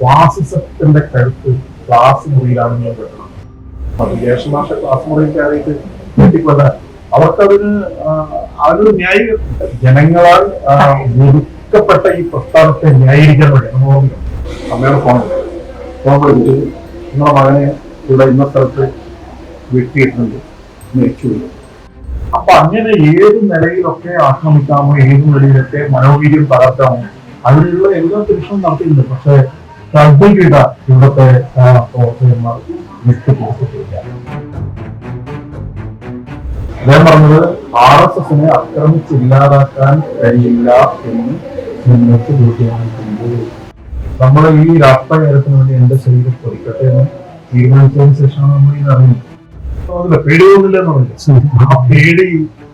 ഫാസിസത്തിന്റെ കഴുത്ത് ക്ലാസ് മുറിയിലാണ് ഞാൻ വെട്ടണം. വിദേശ ഭാഷ ക്ലാസ് മുറിയിൽ കയറിയിട്ട് കിട്ടിക്കൊണ്ട് അവർക്കതിന് അതൊരു ന്യായ ജനങ്ങളാൽ ഒതുക്കപ്പെട്ട ഈ പ്രസ്ഥാനത്തെ ന്യായീകരിക്കാൻ വേണ്ടി. നമ്മൾ അമ്മയുടെ ഫോൺ. ഫോൺ വിളിച്ചു നിങ്ങളുടെ മകനെ ഇവിടെ ഇന്ന സ്ഥലത്ത് വെട്ടിയിട്ടുണ്ട്. മരിച്ചു അപ്പൊ അങ്ങനെ ഏത് നിലയിലൊക്കെ ആക്രമിക്കാമോ ഏത് നിലയിലൊക്കെ മനോവീര്യം തകർക്കാമോ അതിനുള്ള എല്ലാ പരീക്ഷണവും നടത്തിയിട്ടുണ്ട്. പക്ഷെ ശ്രദ്ധിക്കുക ഇവിടുത്തെ പ്രവർത്തകന്മാർ വിട്ടു പോകത്തില്ല അദ്ദേഹം പറഞ്ഞത് ആർ എസ് എസിനെ ആക്രമിച്ചില്ലാതാക്കാൻ കഴിയില്ല എന്ന് മുന്നോട്ട് കൂട്ടിയാണിട്ടുണ്ട്. നമ്മൾ ഈ രാഷ്ട്രീയ കാര്യത്തിന് വേണ്ടി എന്റെ ശരീരം പൊറിക്കട്ടെ എന്ന് തീരുമാനിച്ചതിന് ശേഷമാണ് നമ്മൾ ഇത് അറിയുന്നത്. അതില്ല പേടിയൊന്നുമില്ല എന്ന് ആ പേടി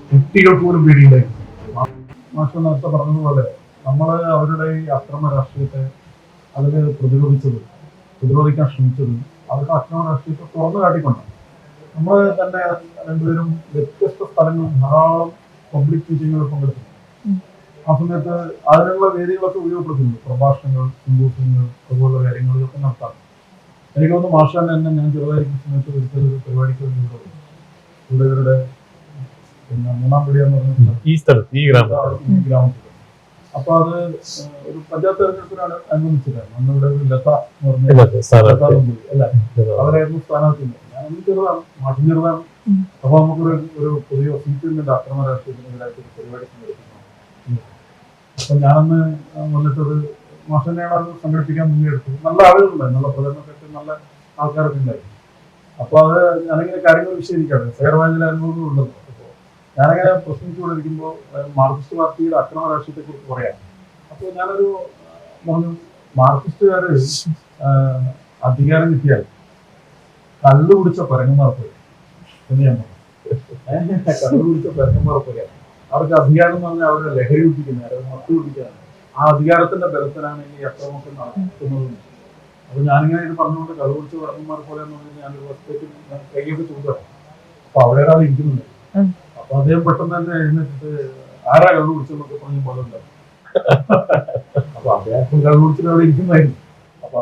കുട്ടികൾക്ക് പോലും പേടിയുണ്ടായിരുന്നു മാഷ നേരത്തെ പറഞ്ഞതുപോലെ നമ്മൾ അവരുടെ ഈ അക്രമ രാഷ്ട്രീയത്തെ അതിൽ പ്രതിരോധിച്ചത് പ്രതിരോധിക്കാൻ ശ്രമിച്ചത് അവരുടെ അക്രമ രാഷ്ട്രീയത്തെ തുറന്നു കാട്ടിക്കൊണ്ടാണ്. നമ്മൾ തന്നെ രണ്ടുപേരും വ്യത്യസ്ത സ്ഥലങ്ങളിൽ ധാരാളം പബ്ലിക് മീറ്റിങ്ങുകൾ പങ്കെടുത്തു ആ സമയത്ത് അതിനുള്ള വേദികളൊക്കെ ഉപയോഗപ്പെടുത്തുന്നു പ്രഭാഷണങ്ങൾ സിംബോസിയങ്ങൾ അതുപോലുള്ള കാര്യങ്ങളിലൊക്കെ നടത്താം എനിക്ക് തോന്നുന്നു മാഷാൻ തന്നെ ഞാൻ ചെറുതായിരിക്കുന്ന സമയത്ത് ഒരിക്കലും ഒരു പരിപാടിക്ക് വേണ്ടി ഇവിടെ ഇവരുടെ പിന്നെ മൂന്നാം പിടിയെന്ന് പറഞ്ഞ ഈ സ്ഥലത്ത് ഈ ഗ്രാമത്തിൽ. അപ്പൊ അത് ഒരു പഞ്ചായത്ത് തെരഞ്ഞെടുപ്പിനാണ് അനുബന്ധിച്ചിട്ടായിരുന്നു അന്ന് ഇവിടെ ഒരു ലത എന്ന് പറഞ്ഞ അല്ല? അവരായിരുന്നു സ്ഥാനാർത്ഥി ഞാൻ ചെറുതാണ് മാഷും ചെറുതാണ് അപ്പൊ നമുക്കൊരു ഒരു പുതിയ സീറ്റ് നിന്നിട്ട് അക്രമ രാഷ്ട്രീയത്തിനെതിരായിട്ട് ഒരു പരിപാടി സംഘടിപ്പിക്കണം. അപ്പൊ ഞാനന്ന് വന്നിട്ടത് മാഷനെയാണ് അത് സംഘടിപ്പിക്കാൻ നല്ല ആളുകളുണ്ടായി നല്ല പ്രചരണമൊക്കെ നല്ല ആൾക്കാരൊക്കെ ഉണ്ടായിരുന്നു. അപ്പൊ അത് ഞാനിങ്ങനെ കാര്യങ്ങൾ വിശദീകരിക്കാറ് ഫെയർവാഞ്ചിൽ അനുഭവം ഉള്ളത് അപ്പോ ഞാനങ്ങനെ പ്രസംഗിച്ചുകൊണ്ടിരിക്കുമ്പോൾ മാർക്സിസ്റ്റ് പാർട്ടിയുടെ അക്രമ രാഷ്ട്രീയത്തെ കുറിച്ച് പറയാം. അപ്പോൾ ഞാനൊരു പറഞ്ഞു മാർക്സിസ്റ്റുകാര് ആ, അധികാരം കിട്ടിയാൽ കള്ളു കുടിച്ച പരങ്ങന്മാർ പോലെ എന്ന് ഞാൻ പറഞ്ഞു. കള്ളു കുടിച്ച പരങ്ങന്മാർ പോലെ അവർക്ക് അധികാരം എന്ന് പറഞ്ഞാൽ അവരെ ലഹരി കുടിക്കുന്നത് അവരെ മത്ത് കുടിക്കുകയാണ് ആ അധികാരത്തിന്റെ ബലത്തിലാണ് ഈ അക്രമമൊക്കെ നടക്കുന്നത്. അപ്പൊ ഞാനിങ്ങനെ ഇത് പറഞ്ഞുകൊണ്ട് കള്ളു കുടിച്ച പരങ്ങന്മാർ പോലെ എന്ന് പറഞ്ഞാൽ ഞാനൊരു വസ്തുക്ക് കൈയൊക്കെ ചൂടാണ് അപ്പൊ അവിടെ ഒരാൾ ഇരിക്കുന്നുണ്ട്. അപ്പൊ അദ്ദേഹം പെട്ടെന്ന് തന്നെ എഴുന്നേറ്റിട്ട് ആരാ കള്ളു കുടിച്ചെന്നൊക്കെ പറഞ്ഞ ഉണ്ട് അപ്പൊ അദ്ദേഹം കള്ളു കുടിച്ചിട്ട് അവിടെ ഇരിക്കുന്നതായിരുന്നു അപ്പൊ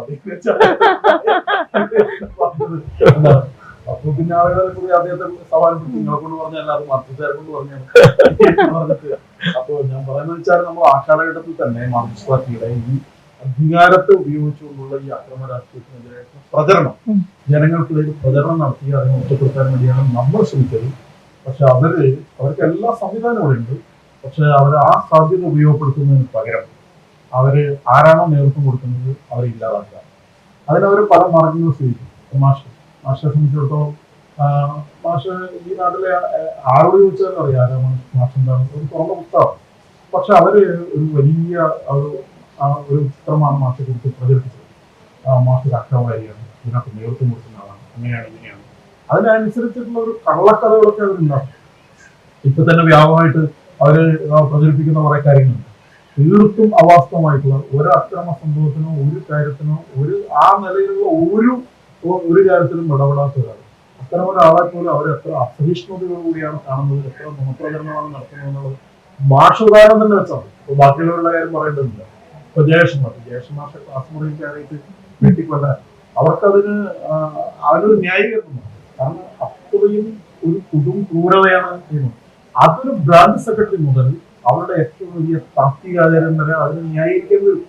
എന്താ? അപ്പൊ പിന്നെ ആളുകളെ കൂടി അദ്ദേഹത്തെ സവാൽ പിടിച്ച് നിങ്ങളെ കൊണ്ട് പറഞ്ഞല്ല അത് മാർക്സിസ്റ്റുകാരെ കൊണ്ട് പറഞ്ഞിട്ട് അപ്പൊ ഞാൻ പറയുന്നത് വെച്ചാൽ നമ്മൾ ആ കാലഘട്ടത്തിൽ തന്നെ മാർക്സിസ്റ്റ് പാർട്ടിയുടെ ഈ അധികാരത്തെ ഉപയോഗിച്ചുകൊണ്ടുള്ള ഈ അക്രമ രാഷ്ട്രീയത്തിനെതിരായിട്ടുള്ള പ്രചരണം. ജനങ്ങൾക്കിടയിൽ പ്രചരണം നടത്തി അതിനെ ഒറ്റപ്പെടുത്താൻ വേണ്ടിയാണ് നമ്മൾ ശ്രമിച്ചത് പക്ഷെ അവർ അവർക്ക് എല്ലാ സംവിധാനവും ഉണ്ട്. പക്ഷെ അവർ ആ സാധ്യത ഉപയോഗപ്പെടുത്തുന്നതിന് പകരം അവർ ആരാണോ നേതൃത്വം കൊടുക്കുന്നത് അവരെ ഇല്ലാതാക്കുക. അതിനവർ പല മാർഗങ്ങൾ സ്വീകരിക്കും. മാഷ് മാഷെ സംബന്ധിച്ചിടത്തോളം മാഷ് ഈ നാട്ടിലെ ആരോട് ചോദിച്ചാലും അറിയാം ആരാണ് മാഷ് എന്താണ് ഒരു തുറന്ന പുസ്തകം. പക്ഷെ അവർ ഒരു വലിയ ഒരു ചിത്രമാണ് മാഷെ കുറിച്ച് പ്രചരിപ്പിച്ചത്. മാഷ് ഒരു അക്രമകാരിയാണ്. ഇതിനകത്ത് നേതൃത്വം കൊടുക്കുന്ന ആളാണ്. അങ്ങനെയാണ് ഇങ്ങനെയാണ്. അതിനനുസരിച്ചിട്ടുള്ള ഒരു കള്ളക്കഥകളൊക്കെ അവരുണ്ടാക്കും. ഇപ്പൊ തന്നെ വ്യാപകമായിട്ട് അവർ പ്രചരിപ്പിക്കുന്ന കുറെ കാര്യങ്ങളുണ്ട്. തീർത്തും അവാസ്തവമായിട്ടുള്ള ഒരു അക്രമ സംഭവത്തിനോ ഒരു കാര്യത്തിനോ ഒരു ആ നിലയിലുള്ള ഒരു ഒരു കാര്യത്തിലും ഇടപെടാത്ത ഒരാൾ. അത്തരം ഒരാളെ പോലും അവർ എത്ര അസഹിഷ്ണുതയോടുകൂടിയാണ് കാണുന്നത് എത്ര നുണപ്രചരണമാണ് നടത്തുന്നത് എന്നുള്ളത് ഭാഷ ഉദാഹരണം തന്നെ വെച്ചാൽ ഇപ്പൊ ബാക്കിയുള്ളവരുടെ കാര്യം പറയേണ്ടതില്ല. ഇപ്പൊ ജയേഷന്മാർ ജയേഷന്മാർ ക്ലാസ് മുറിയിൽ കയറിയിട്ട് വീട്ടിൽ കൊല്ലാൻ. അവർക്കതിന് ആ, അതിനൊരു ന്യായീകരണം കാരണം അത്രയും ഒരു കൊടും ക്രൂരതയാണ് അതൊരു ബ്രാഞ്ച് സെക്രട്ടറി മുതൽ അവരുടെ ഏറ്റവും വലിയ താത്വികാചാരം വരെ അതിന് ന്യായീകരിക്കുന്നത്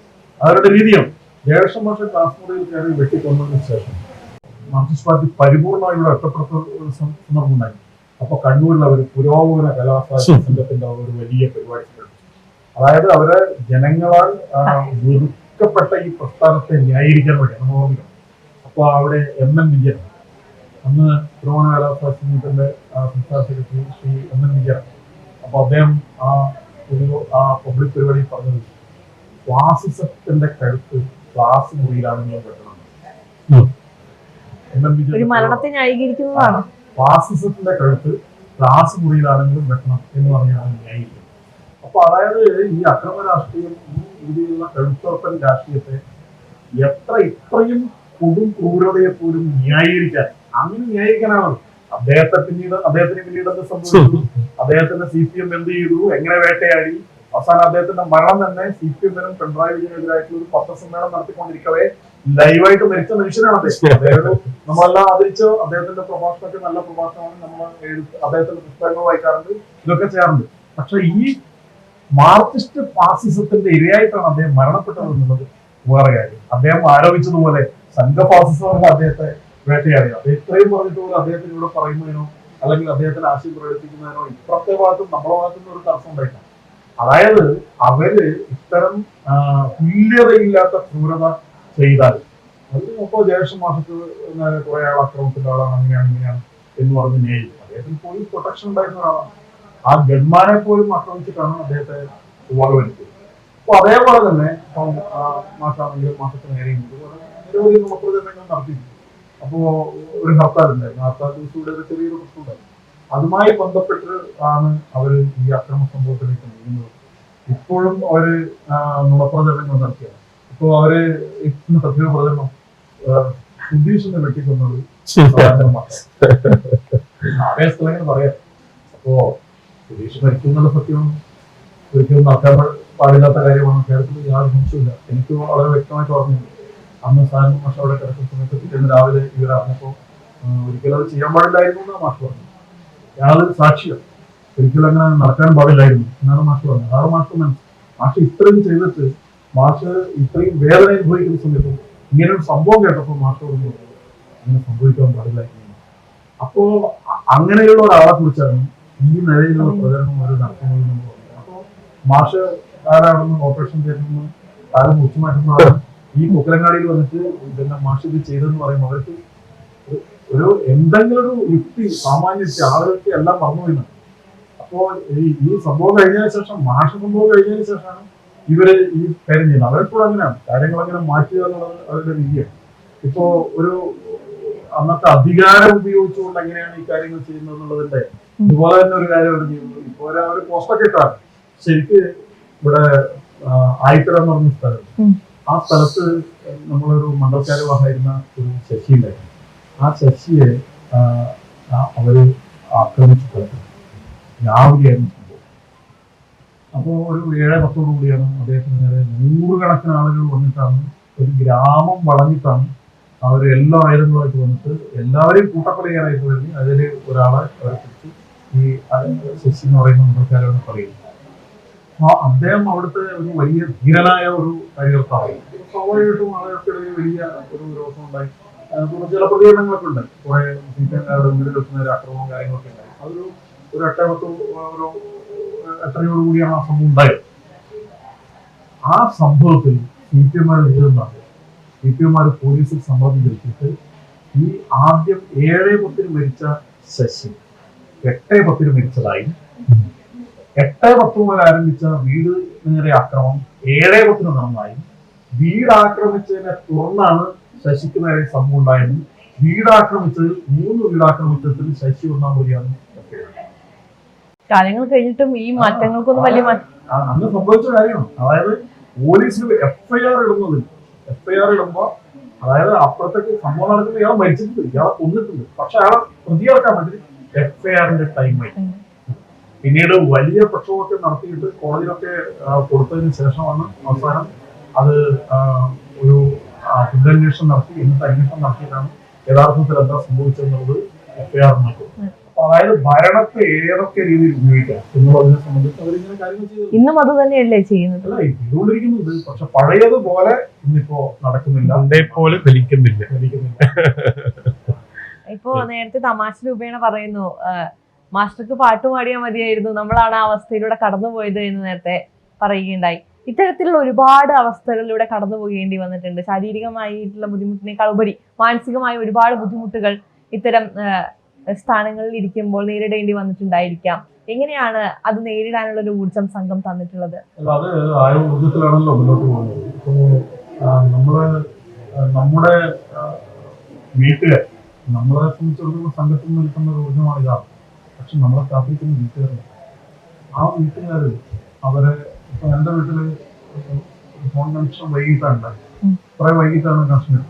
അവരുടെ രീതിയാണ്. ജയകൃഷ്ണ മാഷ ക്ലാസ് മുറിയിൽ കയറി വെട്ടിക്കൊന്നതിന് ശേഷം മാർക്സിസ്റ്റ് പാർട്ടി പരിപൂർണമായി ഇവിടെ ഒറ്റപ്പെടുത്ത ഒരു സം- സന്ദർഭം ഉണ്ടായി. അപ്പൊ കണ്ണൂരിൽ അവർ പുരോഗമന കലാസാഹിത്യ സംഘത്തിന്റെ ഒരു വലിയ പരിപാടി അതായത് അവരെ ജനങ്ങളാൽ വെറുക്കപ്പെട്ട ഈ പ്രസ്ഥാനത്തെ ന്യായീകരിക്കാൻ വേണ്ടി നമ്മൾ അപ്പൊ അവിടെ എം എൻ വിജയൻ അന്ന് ദ്രോണ കാലാവസ്ഥാ സംഘത്തിന്റെ സംസ്ഥാന secretary Shri M N Vijaya. അപ്പൊ അദ്ദേഹം ആ ഒരു ആ പബ്ലിക് പരിപാടി പറഞ്ഞത് ക്ലാസിസത്തിന്റെ കഴുത്ത് ക്ലാസ് മുറിയിലാണ് ഞാൻ കെട്ടണം. എം എൻ ഫാസിസത്തിന്റെ കഴുത്ത് ക്ലാസ് മുറിയിലാണെങ്കിലും വെട്ടണം എന്ന് പറഞ്ഞാണ് ന്യായീകരിക്കുന്നത്. അപ്പൊ അതായത് ഈ അക്രമ രാഷ്ട്രീയം ഈ രീതിയിലുള്ള കഴുത്തുറപ്പൻ രാഷ്ട്രീയത്തെ എത്ര ഇത്രയും കൊടും ക്രൂരതയെ പോലും ന്യായീകരിക്കാൻ അങ്ങനെ ന്യായീകരിക്കാനാണ് അദ്ദേഹത്തെ പിന്നീട് അദ്ദേഹത്തിന് പിന്നീട് എന്ത് സംഭവിച്ചു? അദ്ദേഹത്തിന്റെ സി പി എം എന്ത് ചെയ്തു? എങ്ങനെ വേട്ടയാടി? അവസാനം അദ്ദേഹത്തിന്റെ മരണം തന്നെ സി പി എമ്മിനും പിണറായി വിജയനെതിരായിട്ടുള്ള ഒരു പത്രസമ്മേളനം നടത്തിക്കൊണ്ടിരിക്കവേ. ലൈവായിട്ട് മരിച്ച മനുഷ്യനാണ് അദ്ദേഹം. നമ്മളെല്ലാം ആദരിച്ച് അദ്ദേഹത്തിന്റെ പ്രഭാഷണമൊക്കെ നല്ല പ്രഭാഷണമാണ് നമ്മൾ അദ്ദേഹത്തിന്റെ പുസ്തകങ്ങൾ വായിക്കാറുണ്ട്. ഇതൊക്കെ ചെയ്യാറുണ്ട്. പക്ഷെ ഈ മാർക്സിസ്റ്റ് ഫാസിസത്തിന്റെ ഇരയായിട്ടാണ് അദ്ദേഹം മരണപ്പെട്ടത് എന്നുള്ളത് വേറെ കാര്യം. അദ്ദേഹം ആരോപിച്ചതുപോലെ സംഘ ഫാസിസമാണ് അദ്ദേഹത്തെ വേട്ടയാടിയത് അപ്പൊ ഇത്രയും പറഞ്ഞിട്ട് പോലും അദ്ദേഹത്തിന് ഇവിടെ പറയുന്നതിനോ അല്ലെങ്കിൽ അദ്ദേഹത്തിന് ആശയം പ്രകടിപ്പിക്കുന്നതിനോ ഇപ്പുറത്തെ ഭാഗത്തും നമ്മളെ ഭാഗത്തും ഒരു തടസ്സം ഉണ്ടായിട്ടില്ല. അതായത് അവർ ഇത്തരം തുല്യതയില്ലാത്ത ക്രൂരത ചെയ്താൽ അത് ഇപ്പോ ജ്യേഷ്ഠ മാസത്തിൽ കുറെ ആൾ അക്രമത്തിന്റെ ആളാണ് അങ്ങനെയാണ് ഇങ്ങനെയാണ് എന്ന് പറഞ്ഞ് നേരി അദ്ദേഹത്തിന് പോലീസ് പ്രൊട്ടക്ഷൻ ഉണ്ടായിരുന്ന ഒരാളാണ്. ആ ഗൺമാനെ പോലും ആക്രമിച്ചിട്ടാണ് അദ്ദേഹത്തെ വകവരുത്തിയത് അപ്പൊ അതേപോലെ തന്നെ ഇപ്പം മാസാണെങ്കിലും മാസത്തിന് നേരെയും ഇതുപോലെ നിരവധി പ്രചരണങ്ങൾ നടത്തിയിട്ടുണ്ട്. അപ്പോ ഒരു ഹർത്താൽ ഉണ്ടായിരുന്നു ഹർത്താൽ ദിവസയുടെ ഒരു ചെറിയൊരു പ്രശ്നമുണ്ടായിരുന്നു. അതുമായി ബന്ധപ്പെട്ട് ആണ് അവർ ഈ അക്രമ സംഭവത്തിലേക്ക് നീങ്ങുന്നത്. ഇപ്പോഴും അവർ നുണപ്രചരണങ്ങൾ നടത്തിയാണ്. ഇപ്പോ അവർ സത്യ പ്രചരണം സുധീഷിനെ വെട്ടിക്കൊന്നത് അതേ സ്ഥലങ്ങൾ പറയാം. അപ്പോ സുധീഷ് മരിക്കും എന്നുള്ള സത്യം ഒരിക്കലും നടക്കാൻ പാടില്ലാത്ത കാര്യമാണ്. കേരളത്തിൽ യാതൊരു സംശയമില്ല എനിക്ക് വളരെ വ്യക്തമായിട്ട് ഓർമ്മയുണ്ട്. അന്ന് സാർ മാഷ അവിടെ കിടക്കുന്ന സമയത്ത് പിറ്റേന്ന് രാവിലെ ഇവരറിഞ്ഞപ്പോൾ ഒരിക്കലും അത് ചെയ്യാൻ പാടില്ലായിരുന്നു എന്നാണ് മാഷ് പറഞ്ഞത് യാതൊരു സാക്ഷ്യം. ഒരിക്കലും അങ്ങനെ നടക്കാൻ പാടില്ലായിരുന്നു എന്നാണ് മാഷ് പറഞ്ഞത്. അതാണ് മാഷ് മനസ്സ്. മാഷ് ഇത്രയും ചെയ്തിട്ട് മാഷ് ഇത്രയും വേദന അനുഭവിക്കുന്ന സമയത്ത് ഇങ്ങനെ ഒരു സംഭവം കേട്ടപ്പോൾ മാഷ് പറഞ്ഞു അങ്ങനെ സംഭവിക്കാൻ പാടില്ലായിരുന്നു. അപ്പോ അങ്ങനെയുള്ള ഒരാളെ കുറിച്ചാണ് ഈ നിലയിലുള്ള പ്രചരണം അവർ നടത്തുന്നത് എന്ന് പറയുന്നത് അപ്പോ മാഷ് ആരാണെന്ന് ഓപ്പറേഷൻ ചെയ്യുന്നു ആരും മുറിച്ചു മാറ്റുന്നതാണ് ഈ മുക്കലങ്ങാടിയിൽ വന്നിട്ട് ഇതെല്ലാം മാഷ് ഇത് ചെയ്തെന്ന് പറയുമ്പോൾ അവർക്ക് ഒരു- എന്തെങ്കിലും ഒരു യുക്തി സാമാന്യ യുക്തി ആളുകൾക്ക് എല്ലാം പറഞ്ഞു വരുന്നത് അപ്പോ ഈ ഈ സംഭവം കഴിഞ്ഞതിന് ശേഷം മാഷ സംഭവം കഴിഞ്ഞതിന് ശേഷമാണ് ഇവർ ഈ കാര്യം ചെയ്യുന്നത് അവരെപ്പോഴും അങ്ങനെയാണ്. കാര്യങ്ങൾ അങ്ങനെ മാറ്റുക എന്നുള്ളത് അവരുടെ രീതിയാണ്. ഇപ്പോ ഒരു അന്നത്തെ അധികാരം ഉപയോഗിച്ചുകൊണ്ട് എങ്ങനെയാണ് ഈ കാര്യങ്ങൾ ചെയ്യുന്നത് എന്നുള്ളതിന്റെ ഇതുപോലെ തന്നെ ഒരു കാര്യം അവർ ചെയ്യുന്നത് ഇപ്പോ ഒരു പോസ്റ്റൊക്കെ ഇട്ടാണ്. ശരിക്ക് ഇവിടെ ആയിത്തരം എന്ന് പറഞ്ഞ സ്ഥലം. ആ സ്ഥലത്ത് നമ്മളൊരു മണ്ഡലക്കാരവാഹായിരുന്ന ഒരു ശശി ഉണ്ടായിരുന്നു ആ ശശിയെ അവർ ആക്രമിച്ചു കൊന്നു. രാവിലെയായിരുന്നു സംഭവം. അപ്പോൾ ഒരു ഏഴ് പത്തോടു കൂടിയാണ് അദ്ദേഹത്തിന് നേരെ നൂറുകണക്കിന് ആളുകൾ വന്നിട്ടാണ് ഒരു ഗ്രാമം വളഞ്ഞിട്ടാണ് അവർ എല്ലാ ആയുധങ്ങളുമായിട്ട് വന്നിട്ട് എല്ലാവരെയും കൂട്ടക്കൊല ചെയ്യാനായിട്ട് വരുന്നു അതിൽ ഒരാളെ ഈ ശശി എന്ന് പറയുന്ന മണ്ഡലക്കാരോട് പറയുന്നു. അദ്ദേഹം അവിടുത്തെ ഒരു വലിയ ധീരനായ ഒരു കാര്യകർത്താവായി സ്വാഭാവികമായിട്ടും ആളുകൾക്കിടയിൽ വലിയ ഒരു വിരോധം ഉണ്ടായി. ചില പ്രതികരണങ്ങളൊക്കെ ഉണ്ട്. കുറെ സീറ്റക്കാരുടെ വീട്ടിൽ വെക്കുന്ന ഒരു അക്രമവും കാര്യങ്ങളൊക്കെ ഉണ്ടായി അതൊരു ഒരു എട്ടേപത്ത് ഒരു എത്രയോട് കൂടിയാണ് ആ സംഭവം ഉണ്ടായത്. ആ സംഭവത്തിൽ സി പി എമാർ എഴുതുന്നത് സി പി എമാർ പോലീസിൽ സമ്മർദ്ദം ചെലുത്തിയിട്ട് ഈ ആദ്യം ഏഴേ പത്തിന് മരിച്ച ശശി എട്ടേ പത്തിന് മരിച്ചതായി എട്ടേ പത്ത് മുതൽ ആരംഭിച്ച വീട് നേരെ ആക്രമണം ഏഴേ പത്തിന് നന്നായി. വീട് ആക്രമിച്ചതിനെ തുടർന്നാണ് ശശിക്ക് നേരെ സംഭവം ഉണ്ടായത്. വീട് ആക്രമിച്ചത് മൂന്ന് വീട് ആക്രമിച്ചതിൽ ശശി ഒന്നാം കൂടിയാണ് കാര്യങ്ങൾ കഴിഞ്ഞിട്ടും ഈ മാറ്റങ്ങൾക്കൊന്നും വലിയ അന്ന് സംഭവിച്ച കാര്യമാണ്. അതായത് പോലീസിന് എഫ്ഐആർ ഇടുന്നത്. എഫ്ഐആർ ഇടുമ്പോ അതായത് അപ്പുറത്തേക്ക് സംഭവം നടക്കുന്നത് ഇയാൾ മരിച്ചിട്ടുണ്ട്. ഇയാളെ കൊന്നിട്ടുണ്ട്. പക്ഷെ അയാളെ പ്രതിയാക്കാൻ വേണ്ടി എഫ്ഐആറിന്റെ ടൈമായി പിന്നീട് വലിയ പ്രക്ഷോഭമൊക്കെ നടത്തിയിട്ട് കോടതിയിലൊക്കെ കൊടുത്തതിന് ശേഷമാണ് അവസാനം അത് ഒരു ആ, നടത്തി. എന്നിട്ട് അന്വേഷണം നടത്തിയിട്ടാണ് യഥാർത്ഥത്തിൽ എന്താ സംഭവിച്ചെന്നുള്ളത് എഫ്ഐആർ ഐആർ അതായത് ഭരണത്തെ ഏതൊക്കെ രീതിയിൽ ഉപയോഗിക്കാം എന്നുള്ളതിനെ സംബന്ധിച്ച് അവരിങ്ങനെ കാര്യങ്ങൾ ചെയ്തു. ഇന്നും അത് തന്നെയല്ലേ ചെയ്യുന്നത്? അല്ല പക്ഷെ പഴയതുപോലെ ഇന്നിപ്പോ നടക്കുന്നില്ല. ഫലിക്കുന്നില്ല ഇപ്പോ നേരത്തെ തമാശ രൂപേണ പറയുന്നു മാസ്റ്റർക്ക് പാട്ട് പാടിയാൽ മതിയായിരുന്നു. നമ്മളാണ് ആ അവസ്ഥയിലൂടെ കടന്നുപോയത് എന്ന് നേരത്തെ പറയുകയുണ്ടായി. ഇത്തരത്തിലുള്ള ഒരുപാട് അവസ്ഥകളിലൂടെ കടന്നു പോകേണ്ടി വന്നിട്ടുണ്ട്. ശാരീരികമായിട്ടുള്ള ബുദ്ധിമുട്ടിനേക്കാൾ ഉപരി മാനസികമായ ഒരുപാട് ബുദ്ധിമുട്ടുകൾ ഇത്തരം സ്ഥാനങ്ങളിൽ ഇരിക്കുമ്പോൾ നേരിടേണ്ടി വന്നിട്ടുണ്ടായിരിക്കാം. എങ്ങനെയാണ് അത് നേരിടാനുള്ള ഒരു ഊർജം സംഘം തന്നിട്ടുള്ളത്? അത് നമ്മുടെ വീട്ടുകാർ നമ്മളെ സംബന്ധിച്ചിടത്തോളം സംഘത്തിൽ നിൽക്കുന്ന ഒരു ഊർജമാണ് ഇതാണ് പക്ഷെ നമ്മളെ കാത്തിരിക്കുന്ന വീട്ടുകാരുണ്ട്. ആ വീട്ടുകാർ അവരെ ഇപ്പൊ എന്റെ വീട്ടിൽ ഫോൺ കണക്ഷൻ വൈകിട്ടാണ്. ഉണ്ടായത്. കുറെ വൈകിട്ടാണ് കണക്ഷൻ.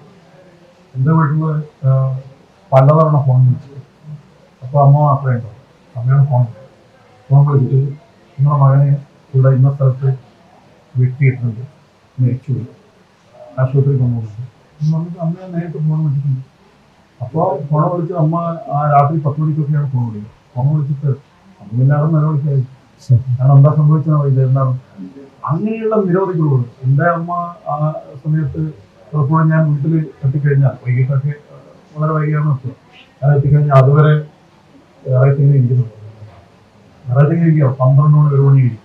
എന്റെ വീട്ടിൽ പലതവണ ഫോൺ വിളിച്ചു. അപ്പൊ അമ്മ മാത്രമേ ഉണ്ടാവും അമ്മയാണ് ഫോൺ. ഫോൺ വിളിച്ചിട്ട് നിങ്ങളുടെ മകനെ ഇവിടെ ഇന്ന സ്ഥലത്ത് വെട്ടിയിട്ടുണ്ട്. മരിച്ചു ആശുപത്രി കൊണ്ടുപോകുന്നുണ്ട് അമ്മയെ നേരിട്ട് ഫോൺ വിളിച്ചിട്ടുണ്ട്. അപ്പോൾ ഫോൺ വിളിച്ച് അമ്മ ആ രാത്രി പത്ത് മണിക്കൊക്കെയാണ് ഫോൺ വിളിക്കുന്നത്. ഫോൺ വിളിച്ചിട്ട് അമ്മയില്ലാതെ നല്ല വിളിക്കായി കാരണം എന്താ സംഭവിച്ചത് ഇത് അങ്ങനെയുള്ള നിരവധി കുറിവുകൾ എന്റെ അമ്മ ആ സമയത്ത് പലപ്പോഴും ഞാൻ വീട്ടിൽ എത്തിക്കഴിഞ്ഞാൽ വൈകിട്ടൊക്കെ വളരെ വൈകിയാണ് ഞാൻ എത്തിക്കഴിഞ്ഞാൽ അതുവരെ ഞായറാഴ്ചങ്ങനെ ഇരിക്കുന്നു. ഞായറാഴ്ചങ്ങനെ ഇരിക്കുക. പന്ത്രണ്ട് മണി ഒരു മണി ഇരിക്കും.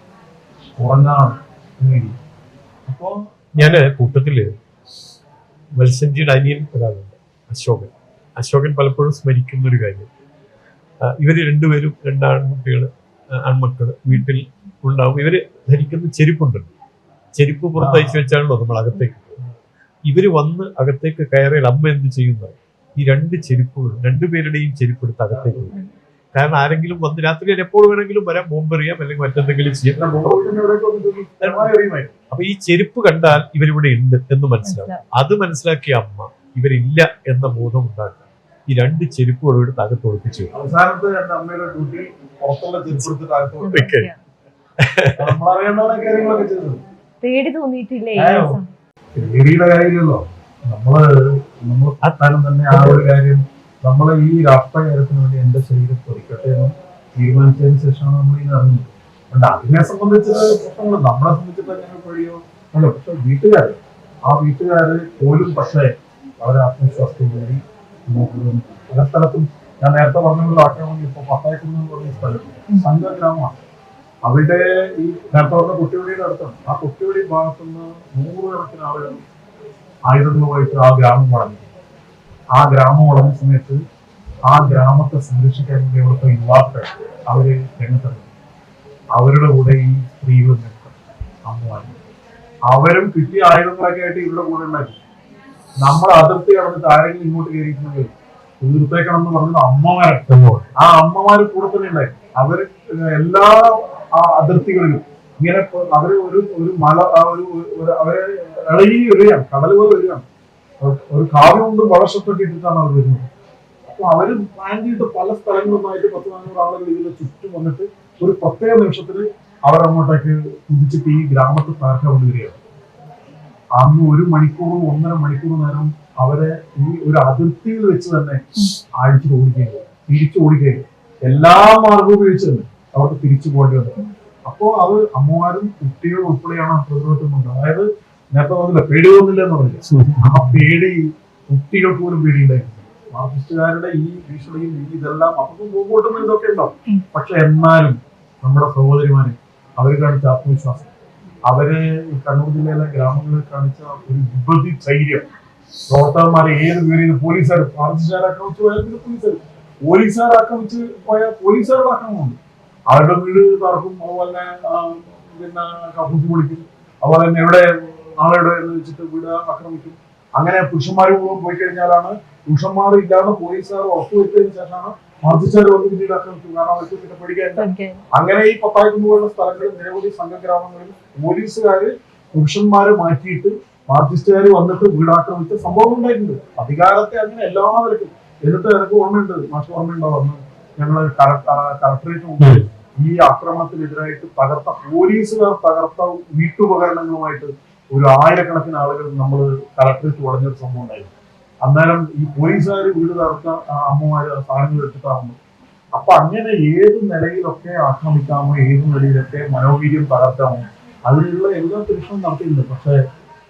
ഉറങ്ങാണ് ഇരിക്കും. അപ്പോൾ ഞാൻ കൂട്ടത്തിൽ വത്സഞ്ചിയുടെ അനിയൻ ഒരാളുണ്ട് അശോകൻ. അശോകൻ പലപ്പോഴും സ്മരിക്കുന്ന ഒരു കാര്യം. ആ, ഇവർ രണ്ടുപേരും രണ്ട് ആൺകുട്ടികൾ ആൺമക്കൾ വീട്ടിൽ ഉണ്ടാവും. ഇവർ ധരിക്കുന്ന ചെരുപ്പുണ്ടല്ലോ ചെരുപ്പ് പുറത്തയച്ചു വെച്ചാണല്ലോ നമ്മൾ അകത്തേക്ക് ഇവർ ഇവർ വന്ന് അകത്തേക്ക് കയറിയാൽ അമ്മ എന്ത് ചെയ്യുന്നത് ഈ രണ്ട് ചെരുപ്പുകൾ രണ്ടുപേരുടെയും ചെരുപ്പ് എടുത്ത് അകത്തേക്ക് കാരണം ആരെങ്കിലും വന്ന് രാത്രി എപ്പോൾ വേണമെങ്കിലും വരാം. ബോംബെറിയാം അല്ലെങ്കിൽ മറ്റെന്തെങ്കിലും ചെയ്യാം. അപ്പൊ ഈ ചെരുപ്പ് കണ്ടാൽ ഇവരിവിടെ ഉണ്ട് എന്ന് മനസ്സിലാവും. അത് മനസ്സിലാക്കിയ അമ്മ ഇവരില്ല എന്ന ബോധം ഉണ്ടാക്കുക. ഈ രണ്ട് ചെരുപ്പുകളും എടുത്ത് അകത്ത് ഒളിപ്പിച്ചു അവസാനത്തെ അമ്മയുടെ ഡ്യൂട്ടി പുറത്തുള്ള പേടി തോന്നിയിട്ടില്ലേ? പേടിയുടെ കാര്യമില്ലല്ലോ. നമ്മൾ നമ്മൾ അത്താനം തന്നെ ആ ഒരു കാര്യം നമ്മളെ ഈ രാഷ്ട്രീയ വേണ്ടി എന്റെ ശരീരം പൊറിക്കട്ടെ എന്ന് തീരുമാനിച്ചതിന് ശേഷമാണ് നമ്മൾ ഇത് അറിഞ്ഞത് അതുകൊണ്ട് അതിനെ സംബന്ധിച്ച് പ്രശ്നങ്ങൾ നമ്മളെ സംബന്ധിച്ചിട്ട് ഞങ്ങൾക്ക് വഴിയോ അല്ല പക്ഷെ വീട്ടുകാർ ആ വീട്ടുകാർ പോലും പക്ഷേ വളരെ ആത്മവിശ്വാസത്തോടു കൂടി പല സ്ഥലത്തും ഞാൻ നേരത്തെ പറഞ്ഞുള്ള ആക്രമണം ഇപ്പൊ പത്തായക്കുന്ന് പറഞ്ഞ സ്ഥലം. സംഘഗ്രാമമാണ് അവിടെ ഈ നേരത്തെ പറഞ്ഞ കുട്ടിവടിയുടെ അടുത്താണ്. ആ കുട്ടിവടി ഭാഗത്തുനിന്ന് നൂറുകണക്കിന് ആളുകൾ ആയുധങ്ങളുമായിട്ട് ആ ഗ്രാമം വളഞ്ഞു. ആ ഗ്രാമം വളഞ്ഞ സമയത്ത് ആ ഗ്രാമത്തെ സംരക്ഷിക്കാൻ വേണ്ടി അവിടുത്തെ യുവാക്കൾ അവർ രംഗത്തിറങ്ങി. അവരുടെ കൂടെ ഈ സ്ത്രീകൾ അമ്മമാരും. അവരും കിട്ടിയ ആയുധങ്ങളൊക്കെ ആയിട്ട് ഇവിടെ കൂടെ ഉണ്ടാക്കി. നമ്മുടെ അതിർത്തി കടന്ന് ആരെങ്കിലും ഇങ്ങോട്ട് കയറിയിട്ടുണ്ടെങ്കിൽ തീർത്തേക്കണം എന്ന് പറഞ്ഞത് അമ്മമാരെ. ആ അമ്മമാര് കൂടെ തന്നെ ഉണ്ടായി. അവർ എല്ലാ അതിർത്തികളിലും ഇങ്ങനെ അവർ ഒരു ഒരു മല ഒരു അവരെ ഇളകി വരികയാണ്. കടൽ പോലെ വരികയാണ്. ഒരു- കാവ്യം കൊണ്ട് വളർച്ചത്തൊക്കെ അവർ വരുന്നത്. അപ്പൊ അവർ പ്ലാൻ ചെയ്തിട്ട് പല സ്ഥലങ്ങളുമായിട്ട് പത്ത് നാനൂറ് ആളുകൾ ഇതിന് ചുറ്റും വന്നിട്ട് ഒരു പ്രത്യേക നിമിഷത്തിൽ അവരങ്ങോട്ടേക്ക് കുതിച്ചിട്ട് ഈ ഗ്രാമത്തിൽ തകർക്കാൻ വേണ്ടി വരികയാണ്. അന്ന് ഒരു മണിക്കൂറും ഒന്നര മണിക്കൂർ നേരം അവരെ ഈ ഒരു അതിർത്തിയിൽ വെച്ച് തന്നെ അഴിച്ചു ഓടിക്കുകയും തിരിച്ചു ഓടിക്കുകയും എല്ലാ മാർഗവും ഉപയോഗിച്ച് തന്നെ അവർക്ക് തിരിച്ചു പോകേണ്ടി വന്നത് അപ്പോ അത് അമ്മമാരും കുട്ടികളും ഉൾപ്പെടെയാണ് പ്രതിരോധിക്കുന്നത് അതായത് നേരത്തെ പറഞ്ഞില്ല പേടി തോന്നില്ല എന്ന് പറഞ്ഞില്ല ആ പേടി കുട്ടികൾക്ക് പോലും പേടിയുണ്ടായിരുന്നു. മാർക്സിസ്റ്റുകാരുടെ ഈ ഭീഷണിയും ഈ ഇതെല്ലാം അവർക്ക് മുമ്പോട്ടും ഇതൊക്കെ ഉണ്ടാവും. പക്ഷെ എന്നാലും നമ്മുടെ സഹോദരിമാരെ അവർ കാണിച്ച ആത്മവിശ്വാസം. അവർ കണ്ണൂർ ജില്ലയിലെ ഗ്രാമങ്ങളിൽ കാണിച്ച ഒരു വിപതി ധൈര്യം. പ്രവർത്തകന്മാരെ ഏത് പേര് പോലീസുകാർ പാർട്ടിസാർ ആക്രമിച്ചു പോയാൽ പിന്നെ പോലീസുകാർ പോലീസുകാർ ആക്രമിച്ച് പോയാൽ പോലീസുകാരുടെ ആക്രമണമുണ്ട് അവരുടെ വീട് തറക്കും അതുപോലെ പിന്നെ കപ്പൂസ് പൊളിക്കും. അതുപോലെ തന്നെ എവിടെ നാളെവിടെ എന്ന് വെച്ചിട്ട് വീട് ആക്രമിക്കും. അങ്ങനെ പുരുഷന്മാരും മുഴുവൻ പോയി കഴിഞ്ഞാലാണ് പുരുഷന്മാർ ഇല്ലാതെ പോലീസുകാർ ഉറപ്പുവരുത്തിയതിനു ശേഷമാണ് മർദ്ദിച്ചാൽ വന്ന് പിന്നീട് ആക്രമിക്കും കാരണം അവർക്ക് പിന്നെ പഠിക്കാൻ അങ്ങനെ ഈ പത്തായിരത്തി പോലുള്ള സ്ഥലങ്ങളിൽ നിരവധി സംഘഗ്രാമങ്ങളിൽ പോലീസുകാര് പുരുഷന്മാരെ മാറ്റിയിട്ട് മാർക്സിസ്റ്റുകാർ വന്നിട്ട് വീടാക്രമിച്ച സംഭവം ഉണ്ടായിട്ടുണ്ട്. അധികാരത്തെ അങ്ങനെ എല്ലാവർക്കും എന്നിട്ട് എനിക്ക് ഓർമ്മയുണ്ട് മാഷ് ഓർമ്മയുണ്ടോ? അന്ന് ഞങ്ങൾ കളക്ടറേറ്റ് മുമ്പിൽ ഈ ആക്രമണത്തിനെതിരായിട്ട് തകർത്ത പോലീസുകാർ തകർത്ത വീട്ടുപകരണങ്ങളുമായിട്ട് ഒരു ആയിരക്കണക്കിന് ആളുകൾ നമ്മൾ കളക്ടറേറ്റ് വളഞ്ഞൊരു സംഭവം ഉണ്ടായിരുന്നു. അന്നേരം ഈ പോലീസുകാർ വീട് തകർത്ത അമ്മമാര് സാധനങ്ങൾ എടുത്തിട്ടാകുന്നു അപ്പൊ അങ്ങനെ ഏത് നിലയിലൊക്കെ ആക്രമിക്കാമോ ഏത് നിലയിലൊക്കെ മനോവീര്യം തകർക്കാമോ അതിനുള്ള എല്ലാ പരീക്ഷണവും നടത്തിയിട്ടുണ്ട്. പക്ഷെ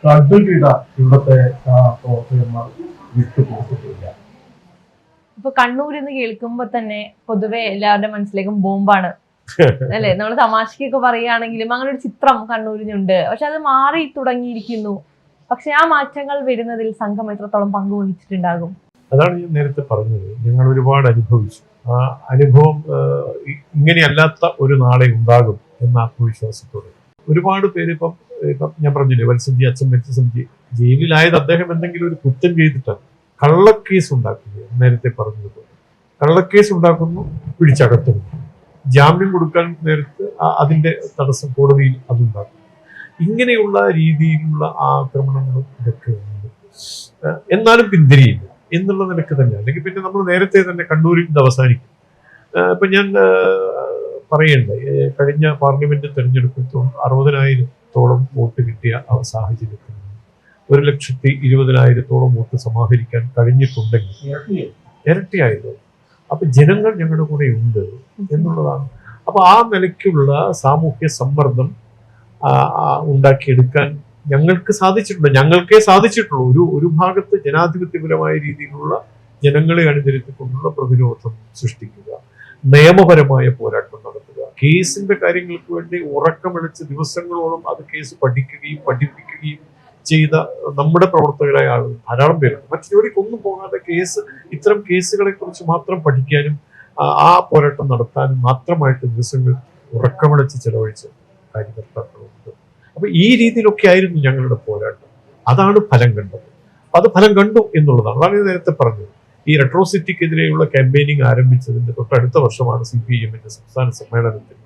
കടുകിട ഇവിടുത്തെ പ്രവർത്തകന്മാർ വിട്ടു കൊടുത്തിട്ടില്ല. ഇപ്പൊ കണ്ണൂർ എന്ന് കേൾക്കുമ്പോ തന്നെ പൊതുവെ എല്ലാവരുടെ മനസ്സിലേക്കും ബോംബാണ് അല്ലെ? നമ്മൾ തമാശക്കൊക്കെ പറയുകയാണെങ്കിലും അങ്ങനെ ഒരു ചിത്രം കണ്ണൂരിനുണ്ട്. പക്ഷെ അത് മാറി തുടങ്ങിയിരിക്കുന്നു. പക്ഷെ ആ മാറ്റങ്ങൾ വരുന്നതിൽ സംഘം എത്രത്തോളം പങ്കുവഹിച്ചിട്ടുണ്ടാകും അതാണ് ഞാൻ നേരത്തെ പറഞ്ഞത്. ഞങ്ങൾ ഒരുപാട് അനുഭവിച്ചു. ആ അനുഭവം ഇങ്ങനെയല്ലാത്ത ഒരു നാളെ ഉണ്ടാകും എന്ന ആത്മവിശ്വാസത്തോടെ. ഒരുപാട് പേര് ഇപ്പം ഇപ്പം ഞാൻ പറഞ്ഞില്ലേ വത്സഞ്ചി അച്ഛൻ വത്സഞ്ചി ജയിലിലായത് അദ്ദേഹം എന്തെങ്കിലും ഒരു കുറ്റം ചെയ്തിട്ടാണ് കള്ളക്കേസ് ഉണ്ടാക്കുന്നത് നേരത്തെ പറഞ്ഞതുപോലെ. കള്ളക്കേസ് ഉണ്ടാക്കുന്നു പിടിച്ചകത്തുന്നു. ജാമ്യം കൊടുക്കാൻ നേരത്ത് അതിന്റെ തടസ്സം കോടതിയിൽ അതുണ്ടാക്കും ഇങ്ങനെയുള്ള രീതിയിലുള്ള ആക്രമണങ്ങളും ഇതൊക്കെ ഉണ്ട്. എന്നാലും പിന്തിരിയില്ല എന്നുള്ള നിലയ്ക്ക് തന്നെ. അല്ലെങ്കിൽ പിന്നെ നമ്മൾ നേരത്തെ തന്നെ കണ്ണൂരിൽ ഇത് അവസാനിക്കും. ഇപ്പൊ ഞാൻ പറയേണ്ട കഴിഞ്ഞ പാർലമെന്റ് തെരഞ്ഞെടുപ്പിൽ അറുപതിനായിരത്തോളം വോട്ട് കിട്ടിയ സാഹചര്യത്തിൽ ഒരു ലക്ഷത്തി ഇരുപതിനായിരത്തോളം വോട്ട് സമാഹരിക്കാൻ കഴിഞ്ഞിട്ടുണ്ടെങ്കിൽ ഇരട്ടിയായി. അപ്പൊ ജനങ്ങൾ ഞങ്ങളുടെ കൂടെ ഉണ്ട് എന്നുള്ളതാണ്. അപ്പൊ ആ നിലയ്ക്കുള്ള സാമൂഹ്യ സമ്മർദ്ദം ഉണ്ടാക്കിയെടുക്കാൻ ഞങ്ങൾക്ക് സാധിച്ചിട്ടുണ്ട്. ഞങ്ങൾക്കേ സാധിച്ചിട്ടുള്ളൂ. ഒരു ഒരു ഭാഗത്ത് ജനാധിപത്യപരമായ രീതിയിലുള്ള ജനങ്ങളെ അണിനിരത്തിക്കൊണ്ടുള്ള പ്രതിരോധം സൃഷ്ടിക്കുക നിയമപരമായ പോരാട്ടം നടത്തുക. കേസിന്റെ കാര്യങ്ങൾക്ക് വേണ്ടി ഉറക്കമിളച്ച് ദിവസങ്ങളോളം അത് കേസ് പഠിക്കുകയും പഠിപ്പിക്കുകയും ചെയ്ത നമ്മുടെ പ്രവർത്തകരായ ആളുകൾ ധാരാളം പേരുണ്ട്. മറ്റൊരിടേക്ക് ഒന്നും പോകാതെ കേസ് ഇത്തരം കേസുകളെ കുറിച്ച് മാത്രം പഠിക്കാനും ആ, പോരാട്ടം നടത്താനും മാത്രമായിട്ട് ദിവസങ്ങൾ ഉറക്കമിളച്ച് ചെലവഴിച്ച കാര്യകർത്താക്കളുണ്ട് അപ്പൊ ഈ രീതിയിലൊക്കെ ആയിരുന്നു ഞങ്ങളുടെ പോരാട്ടം. അതാണ് ഫലം കണ്ടത്. അത് ഫലം കണ്ടു എന്നുള്ളതാണ്. അതാണ് നേരത്തെ പറഞ്ഞത് ഈ റെട്രോസിറ്റിക്കെതിരെയുള്ള ക്യാമ്പയിനിങ് ആരംഭിച്ചതിന്റെ തൊട്ടടുത്ത വർഷമാണ് സി പി എമ്മിന്റെ സംസ്ഥാന സമ്മേളനത്തിൽ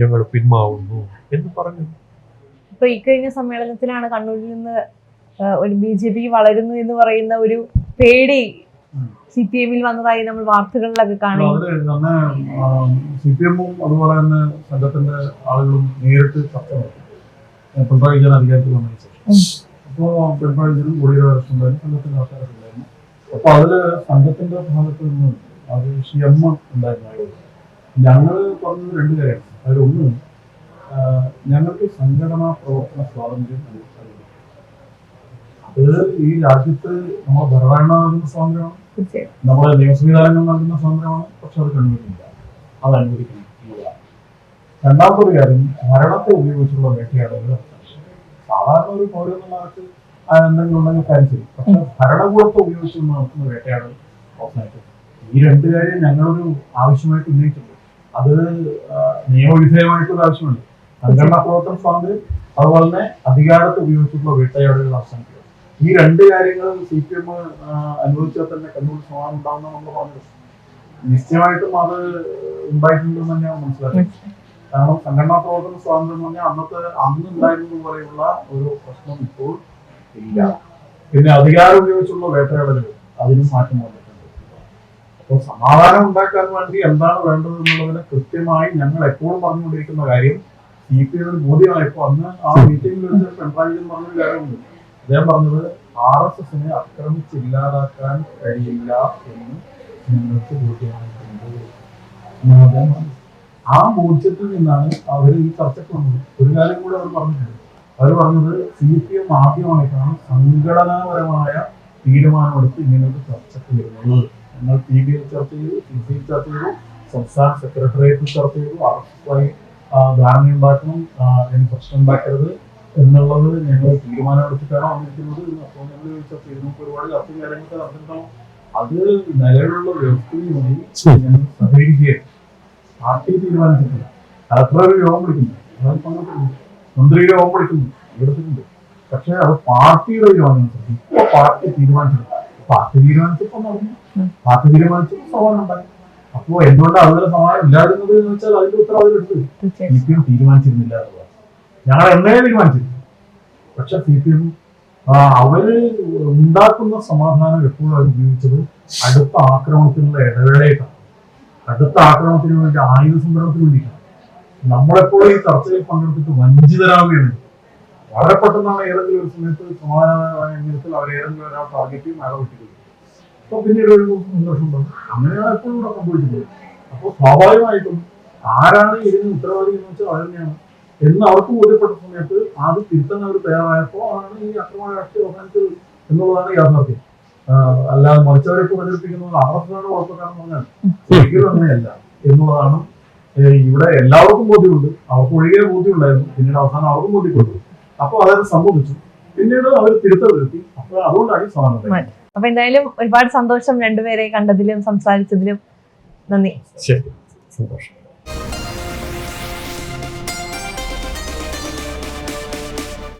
ഞങ്ങൾ പിന്മാവുന്നു എന്ന് പറഞ്ഞു. ഇപ്പൊ ഈ കഴിഞ്ഞ സമ്മേളനത്തിലാണ് കണ്ണൂരിൽ നിന്ന് ഒരു ബി ജെ പി വളരുന്നു എന്ന് പറയുന്ന ഒരു പേടി. സി പി എമ്മിൽ വന്നതായി നമ്മൾ വാർത്തകളിലൊക്കെ കാണുന്നു സി പി എമ്മും അതുപോലെ തന്നെ സംഘത്തിന്റെ ആളുകളും നേരിട്ട് ചർച്ച നടത്തി. പിണറായി വിജയൻ അധികാരത്തിൽ വന്നതിന് ശേഷം. അപ്പോ പിണറായി വിജയനും കൂടിയ ഉണ്ടായിരുന്നു സംഘത്തിന്റെ ആൾക്കാരുണ്ടായിരുന്നു ഉണ്ടായിരുന്നു അപ്പൊ അതിൽ സംഘത്തിന്റെ ഭാഗത്ത് നിന്ന് അത് എം ഉണ്ടായിരുന്നു ഞങ്ങൾ പറഞ്ഞത് രണ്ട് കാര്യമാണ് അതിലൊന്ന് ഞങ്ങൾക്ക് സംഘടനാ പ്രവർത്തന സ്വാതന്ത്ര്യം. അത് ഈ രാജ്യത്ത് നമ്മുടെ ഭരണഘടന നൽകുന്ന സ്വാതന്ത്ര്യമാണ്. നമ്മുടെ നിയമസംവിധാനങ്ങൾ നൽകുന്ന സ്വാതന്ത്ര്യമാണ്. പക്ഷെ അത് കണ്ടുപിടിക്കില്ല അത് അനുവദിക്കണം രണ്ടാമത്തൊരു രണ്ടാമത്തെ കാര്യം ഭരണത്തെ ഉപയോഗിച്ചുള്ള വേട്ടയാടലുകൾ സാധാരണ ഒരു പൗരന്മാർക്ക് എന്തെങ്കിലും ഉണ്ടെങ്കിൽ കാര്യം ചെയ്യും. പക്ഷെ ഭരണകൂടത്തെ ഉപയോഗിച്ച് നടത്തുന്ന വേട്ടയാടൽ അവസാനിക്കും ഈ രണ്ട് കാര്യം ഞങ്ങളൊരു ആവശ്യമായിട്ട് ഉന്നയിച്ചിട്ടുണ്ട്. അത് നിയമവിധേയമായിട്ടുള്ള നിയമവിധേയമായിട്ടൊരു ആവശ്യമുണ്ട്. സംഘടനാ പ്രവർത്തന സ്വാതന്ത്ര്യം അതുപോലെ തന്നെ അധികാരത്തെ ഉപയോഗിച്ചിട്ടുള്ള വേട്ടയാടലുകൾ അവസാനിക്കുക ഈ രണ്ട് കാര്യങ്ങൾ സി പി എം അനുവദിച്ചാൽ തന്നെ കണ്ണൂർ സമാധാനം ഉണ്ടാവുന്ന നമ്മൾ പറഞ്ഞത്. നിശ്ചയമായിട്ടും അത് ഉണ്ടായിട്ടുണ്ടെന്ന് തന്നെയാണ് മനസ്സിലാക്കുന്നത്. കാരണം സംഘടനാ പ്രവർത്തന സ്വാതന്ത്ര്യം എന്ന് പറഞ്ഞാൽ അന്നത്തെ അന്ന് ഉണ്ടായിരുന്നത് പോലെയുള്ള ഒരു പ്രശ്നം ഇപ്പോൾ ഇല്ല. പിന്നെ അധികാരം ഉപയോഗിച്ചുള്ള വേട്ടയാടലുകൾ അതിനും മാറ്റം വന്നിട്ടുണ്ട്. അപ്പോൾ സമാധാനം ഉണ്ടാക്കാൻ വേണ്ടി എന്താണ് വേണ്ടത് എന്നുള്ളതിന് കൃത്യമായി ഞങ്ങൾ എപ്പോഴും പറഞ്ഞുകൊണ്ടിരിക്കുന്ന കാര്യം സി പി എമ്മിന് ബോധ്യമായപ്പോൾ അന്ന് ആ മീറ്റിംഗിൽ വെച്ച് പിണറായി വിജയൻ പറഞ്ഞൊരു കാര്യമുണ്ട്. അദ്ദേഹം പറഞ്ഞത് ആർ എസ് എസിനെ ആക്രമിച്ചില്ലാതാക്കാൻ കഴിയില്ല എന്ന് ഞങ്ങൾക്ക് ബോധ്യമായിട്ടുണ്ട്. ആ ബോധ്യത്തിൽ നിന്നാണ് അവർ ഈ ചർച്ചയ്ക്ക് വന്നത്. ഒരു കാര്യം കൂടെ അവർ പറഞ്ഞിട്ടുണ്ട്. അവർ പറഞ്ഞത് സി പി എം ആദ്യമായിട്ടാണ് സംഘടനാപരമായ തീരുമാനമെടുത്ത് ഇങ്ങനെ ഒരു ചർച്ചയ്ക്ക് വരുന്നത്. ഞങ്ങൾ പി ബി എൽ ചർച്ച ചെയ്തു സി പി ചർച്ച ചെയ്തു സംസ്ഥാന സെക്രട്ടേറിയറ്റിൽ ചർച്ച ചെയ്തു ആർഎസ്എസുമായി ധാരണയുണ്ടാക്കണം ആ, ഇതിന് പ്രശ്നം ഉണ്ടാക്കരുത് എന്നുള്ളത് ഞങ്ങൾ തീരുമാനം എടുത്തിട്ടാണ് വന്നിരിക്കുന്നത്. അപ്പോൾ ഞങ്ങൾ ചർച്ച ചെയ്തു നമുക്ക് ഒരുപാട് ചർച്ച കാര്യങ്ങളൊക്കെ നടന്നിട്ടുണ്ടാവും. അത് നിലവിലുള്ള വ്യവസ്ഥയുമായി ഞങ്ങൾ സഹകരിക്കുകയാണ്. പാർട്ടി തീരുമാനിച്ചിട്ടില്ല. കളക്ടർ ഒരു യോഗം വിളിക്കുന്നു. മന്ത്രി യോഗം വിളിക്കുന്നു. എടുത്തിട്ടുണ്ട് പക്ഷെ അത് പാർട്ടിയുടെ തീരുമാനം ഇപ്പൊ പാർട്ടി തീരുമാനിച്ചിട്ടുണ്ട് പാർട്ടി തീരുമാനിച്ചപ്പോ നടന്നു പാർട്ടി തീരുമാനിച്ചപ്പോൾ സമാധാനം ഉണ്ടായി. അപ്പോ എന്തുകൊണ്ടാണ് അതുപോലെ സമാനം ഇല്ലാതിരുന്നത് എന്ന് വെച്ചാൽ അതിന്റെ ഉത്തരവാദിത്വം സി പി എം തീരുമാനിച്ചിരുന്നില്ല ഞങ്ങൾ എന്നേ തീരുമാനിച്ചിരുന്നു. പക്ഷെ സി പി എം അവർ ഉണ്ടാക്കുന്ന സമാധാനം എപ്പോഴും അവർ ഉപയോഗിച്ചത് അടുത്ത ആക്രമണത്തിനുള്ള ഇടവേളയിട്ടാണ്. അടുത്ത ആക്രമണത്തിന് വേണ്ടി ആയുധ സംഭരണത്തിന് വേണ്ടിയിട്ടാണ്. നമ്മളെപ്പോഴും ഈ ചർച്ചയിൽ പങ്കെടുത്തിട്ട് വഞ്ചിതരാവുകയാണ്. വളരെ പെട്ടെന്നാണ് ഏതെങ്കിലും ഒരു സമയത്ത് സമാധാനത്തിൽ അവർ ഏതെങ്കിലും ഒരാൾ ടാർഗറ്റ് ചെയ്യും അയാളെ വിട്ടിരിക്കും അപ്പൊ പിന്നീട് ഒരു സന്തോഷം ഉണ്ടാവും അങ്ങനെയാണ് എപ്പോഴും ഇവിടെ സംഭവിച്ചിട്ടില്ല അപ്പോൾ സ്വാഭാവികമായിട്ടും ആരാണ് ഇതിന് ഉത്തരവാദി എന്ന് വെച്ചാൽ അത് തന്നെയാണ്. എന്ന് അവർക്ക് ബോധ്യപ്പെട്ട സമയത്ത് അത് തിരുത്താൻ അവർ തയ്യാറായപ്പോൾ ആണ് ഈ അക്രമ രാഷ്ട്രീയ അവസാനിച്ചത് എന്നുള്ളതാണ് യാഥാർത്ഥ്യം. അല്ലാതെ മറിച്ചവരൊക്കെ പ്രചരിപ്പിക്കുന്നത് അറസ്റ്റാണ് കുഴപ്പക്കാരെന്ന് പറഞ്ഞാൽ ഒരിക്കലും അങ്ങനെയല്ല എന്നുള്ളതാണ് ഇവിടെ എല്ലാവർക്കും ബോധ്യമുണ്ട്. അവർക്ക് ഒഴികെ ബോധ്യമുണ്ടായിരുന്നു. പിന്നീട് അവസാനം അവർക്കും ബോധ്യപ്പെട്ടു. അപ്പോൾ അതായത് സംഭവിച്ചു. പിന്നീട് അവർ തിരുത്തൽ വരുത്തി. അപ്പോൾ അതുകൊണ്ടാണ് ഈ. അപ്പൊ എന്തായാലും ഒരുപാട് സന്തോഷം രണ്ടുപേരെ കണ്ടതിലും സംസാരിച്ചതിലും നന്ദി. ശരി. സന്തോഷം.